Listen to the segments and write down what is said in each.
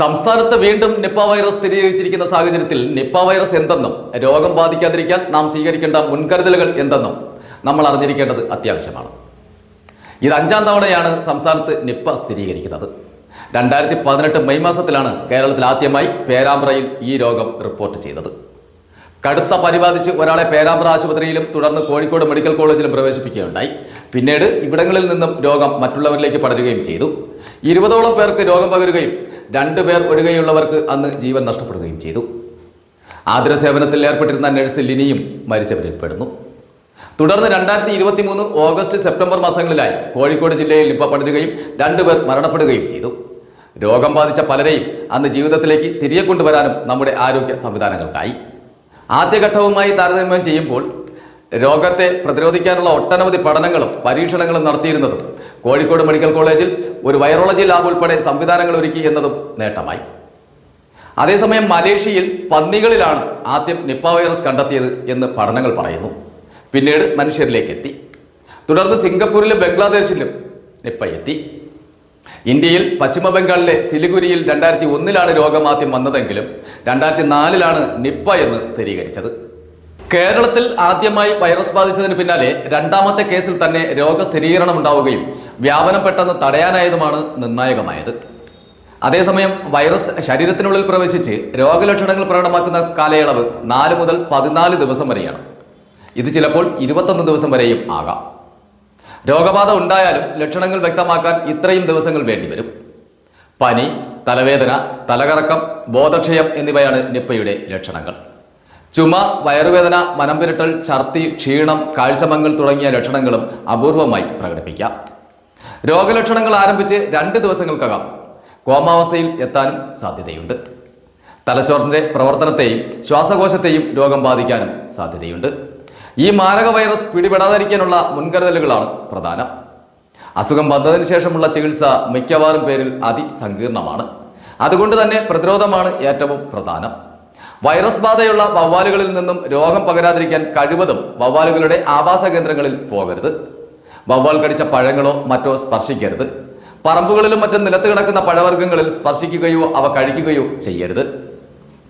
സംസ്ഥാനത്ത് വീണ്ടും Nipah virus സ്ഥിരീകരിച്ചിരിക്കുന്ന സാഹചര്യത്തിൽ നിപ്പ വൈറസ് എന്തെന്നും രോഗം ബാധിക്കാതിരിക്കാൻ നാം സ്വീകരിക്കേണ്ട മുൻകരുതലുകൾ എന്തെന്നും നമ്മൾ അറിഞ്ഞിരിക്കേണ്ടത് അത്യാവശ്യമാണ്. ഇത് അഞ്ചാം തവണയാണ് സംസ്ഥാനത്ത് നിപ്പ സ്ഥിരീകരിക്കുന്നത്. രണ്ടായിരത്തി പതിനെട്ട് മെയ് മാസത്തിലാണ് കേരളത്തിൽ ആദ്യമായി പേരാമ്പ്രയിൽ ഈ രോഗം റിപ്പോർട്ട് ചെയ്തത്. കടുത്ത പനി ബാധിച്ച് ഒരാളെ പേരാമ്പ്ര ആശുപത്രിയിലും തുടർന്ന് കോഴിക്കോട് മെഡിക്കൽ കോളേജിലും പ്രവേശിപ്പിക്കുകയുണ്ടായി. പിന്നീട് ഇവിടങ്ങളിൽ നിന്നും രോഗം മറ്റുള്ളവരിലേക്ക് പടരുകയും ചെയ്തു. ഇരുപതോളം പേർക്ക് രോഗം പകരുകയും രണ്ടുപേർ ഒഴികെയുള്ളവർക്ക് അന്ന് ജീവൻ നഷ്ടപ്പെടുകയും ചെയ്തു. ആതുര സേവനത്തിൽ ഏർപ്പെട്ടിരുന്ന നഴ്സ് ലിനിയും മരിച്ചവരിൽ പെടുന്നു തുടർന്ന് രണ്ടായിരത്തി ഇരുപത്തി മൂന്ന് ഓഗസ്റ്റ് സെപ്റ്റംബർ മാസങ്ങളിലായി കോഴിക്കോട് ജില്ലയിൽ നിപ്പ പടരുകയും രണ്ടുപേർ മരണപ്പെടുകയും ചെയ്തു. രോഗം ബാധിച്ച പലരെയും അന്ന് ജീവിതത്തിലേക്ക് തിരികെ കൊണ്ടുവരാനും നമ്മുടെ ആരോഗ്യ സംവിധാനങ്ങൾക്കായി. ആദ്യഘട്ടവുമായി താരതമ്യം ചെയ്യുമ്പോൾ രോഗത്തെ പ്രതിരോധിക്കാനുള്ള ഒട്ടനവധി പഠനങ്ങളും പരീക്ഷണങ്ങളും നടത്തിയിരുന്നതും കോഴിക്കോട് മെഡിക്കൽ കോളേജിൽ ഒരു വൈറോളജി ലാബ് ഉൾപ്പെടെ സംവിധാനങ്ങൾ ഒരുക്കി എന്നതും നേട്ടമായി. അതേസമയം മലേഷ്യയിൽ പന്നികളിലാണ് ആദ്യം നിപ്പ വൈറസ് കണ്ടെത്തിയത് എന്ന് പഠനങ്ങൾ പറയുന്നു. പിന്നീട് മനുഷ്യരിലേക്ക് എത്തി തുടർന്ന് സിംഗപ്പൂരിലും ബംഗ്ലാദേശിലും നിപ്പ എത്തി ഇന്ത്യയിൽ പശ്ചിമ ബംഗാളിലെ സിലിഗുരിയിൽ രണ്ടായിരത്തി ഒന്നിലാണ് രോഗം ആദ്യം വന്നതെങ്കിലും രണ്ടായിരത്തി നാലിലാണ് നിപ്പ എന്ന് സ്ഥിരീകരിച്ചത്. കേരളത്തിൽ ആദ്യമായി വൈറസ് ബാധിച്ചതിന് പിന്നാലെ രണ്ടാമത്തെ കേസിൽ തന്നെ രോഗസ്ഥിരീകരണം ഉണ്ടാവുകയും വ്യാപനം പെട്ടെന്ന് തടയാനായതുമാണ് നിർണായകമായത്. അതേസമയം വൈറസ് ശരീരത്തിനുള്ളിൽ പ്രവേശിച്ച് രോഗലക്ഷണങ്ങൾ പ്രകടമാക്കുന്ന കാലയളവ് നാല് മുതൽ പതിനാല് ദിവസം വരെയാണ്. ഇത് ചിലപ്പോൾ ഇരുപത്തൊന്ന് ദിവസം വരെയും ആകാം. രോഗബാധ ഉണ്ടായാലും ലക്ഷണങ്ങൾ വ്യക്തമാക്കാൻ ഇത്രയും ദിവസങ്ങൾ വേണ്ടിവരും. പനി തലവേദന തലകറക്കം ബോധക്ഷയം എന്നിവയാണ് നിപ്പയുടെ ലക്ഷണങ്ങൾ. ചുമ വയറുവേദന മനംപിരട്ടൽ ഛർദി ക്ഷീണം കാഴ്ചമങ്ങൽ തുടങ്ങിയ ലക്ഷണങ്ങളും അപൂർവമായി പ്രകടിപ്പിക്കാം. രോഗലക്ഷണങ്ങൾ ആരംഭിച്ച് രണ്ട് ദിവസങ്ങൾക്കകം കോമാവസ്ഥയിൽ എത്താനും സാധ്യതയുണ്ട്. തലച്ചോറിന്റെ പ്രവർത്തനത്തെയും ശ്വാസകോശത്തെയും രോഗം ബാധിക്കാനും സാധ്യതയുണ്ട്. ഈ മാരക വൈറസ് പിടിപെടാതിരിക്കാനുള്ള മുൻകരുതലുകളാണ് പ്രധാനം. അസുഖം വന്നതിന് ശേഷമുള്ള ചികിത്സ മിക്കവാറും പേരിൽ അതിസങ്കീർണമാണ്. അതുകൊണ്ട് തന്നെ പ്രതിരോധമാണ് ഏറ്റവും പ്രധാനം. വൈറസ് ബാധയുള്ള വവ്വാലുകളിൽ നിന്നും രോഗം പകരാതിരിക്കാൻ കഴിവതും വവ്വാലുകളുടെ ആവാസ കേന്ദ്രങ്ങളിൽ പോകരുത്. വവ്വാൽ കടിച്ച പഴങ്ങളോ മറ്റോ സ്പർശിക്കരുത്. പറമ്പുകളിലും മറ്റും നിലത്ത് കിടക്കുന്ന പഴവർഗങ്ങളിൽ സ്പർശിക്കുകയോ അവ കഴിക്കുകയോ ചെയ്യരുത്.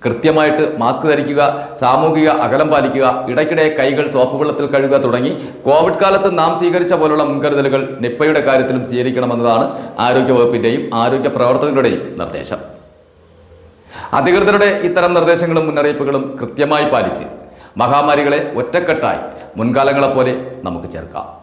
കൃത്യമായിട്ട് മാസ്ക് ധരിക്കുക സാമൂഹിക അകലം പാലിക്കുക ഇടയ്ക്കിടെ കൈകൾ സോപ്പ് വെള്ളത്തിൽ കഴുകുക തുടങ്ങി കോവിഡ് കാലത്ത് നാം സ്വീകരിച്ച പോലുള്ള മുൻകരുതലുകൾ നിപ്പയുടെ കാര്യത്തിലും സ്വീകരിക്കണമെന്നതാണ് ആരോഗ്യവകുപ്പിന്റെയും ആരോഗ്യ പ്രവർത്തകരുടെയും നിർദ്ദേശം. അധികൃതരുടെ ഇത്തരം നിർദ്ദേശങ്ങളും മുന്നറിയിപ്പുകളും കൃത്യമായി പാലിച്ച് മഹാമാരികളെ ഒറ്റക്കെട്ടായി മുൻകാലങ്ങളെപ്പോലെ നമുക്ക് ചേർക്കാം.